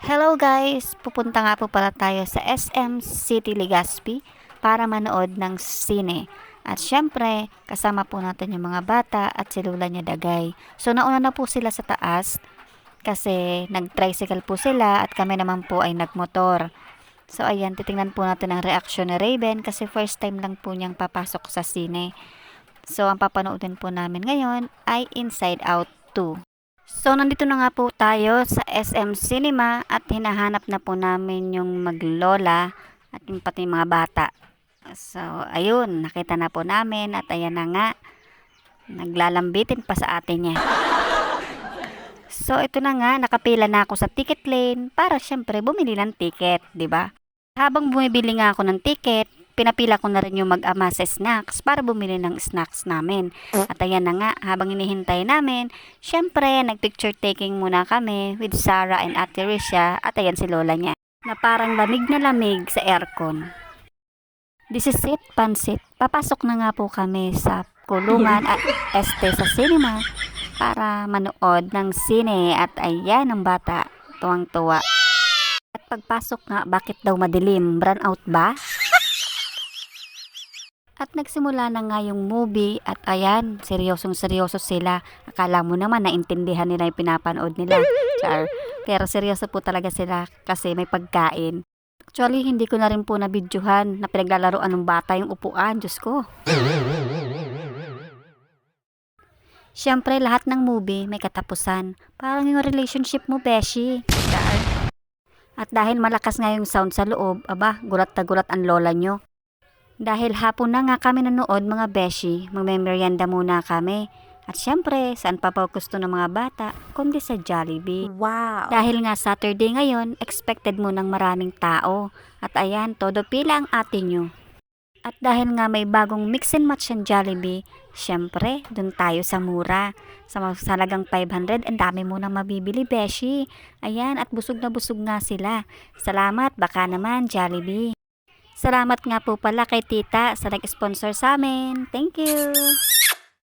Hello guys! Pupunta nga po pala tayo sa SM City Legazpi para manood ng sine. At syempre, kasama po natin yung mga bata at si Lula niya Dagay. So nauna na po sila sa taas kasi nag-tricycle po sila at kami naman po ay nagmotor. So ayan, titingnan po natin ang reaksyon ni Raven kasi first time lang po niyang papasok sa sine. So ang papanoodin po namin ngayon ay Inside Out 2. So, nandito na nga po tayo sa SM Cinema at hinahanap na po namin yung maglola at yung pati mga bata. So, ayun, nakita na po namin at ayan na nga, naglalambitin pa sa atin niya. So, ito na nga, nakapila na ako sa ticket lane para syempre bumili ng ticket, di ba? Habang bumibili nga ako ng ticket, pinapila ko na rin yung mag-ama sa snacks para bumili ng snacks namin. At ayan na nga, habang inihintay namin, syempre, nagpicture taking muna kami with Sarah and Ate Risha at ayan si Lola niya. Na parang lamig na lamig sa aircon. This is it, pansit. Papasok na nga po kami sa kulungan at este sa cinema para manood ng sine at ayan ang bata, tuwang-tuwa. At pagpasok nga, bakit daw madilim? Brownout out ba? At nagsimula na nga yung movie at ayan, seryosong seryoso sila. Akala mo naman naintindihan nila yung pinapanood nila. Char. Pero seryoso po talaga sila kasi may pagkain. Actually, hindi ko na rin po nabidyohan na pinaglalaroan ng bata yung upuan. Diyos ko. Siyempre, lahat ng movie may katapusan. Parang yung relationship mo, Beshi. Char. At dahil malakas nga yung sound sa loob, aba, gulat na gulat ang lola nyo. Dahil hapon na nga kami nanood mga beshi, magmemeryenda muna kami. At syempre, saan pa pa gusto ng mga bata, kundi sa Jollibee. Wow. Dahil nga Saturday ngayon, expected mo ng maraming tao. At ayan, todo pila ang ate nyo. At dahil nga may bagong mix and match ang Jollibee, syempre, dun tayo sa mura. Sa mga salagang 500, ang dami mo nang mabibili, Beshi. Ayan, at busog na busog nga sila. Salamat, baka naman, Jollibee. Salamat nga po pala kay tita sa nag-sponsor sa amin. Thank you!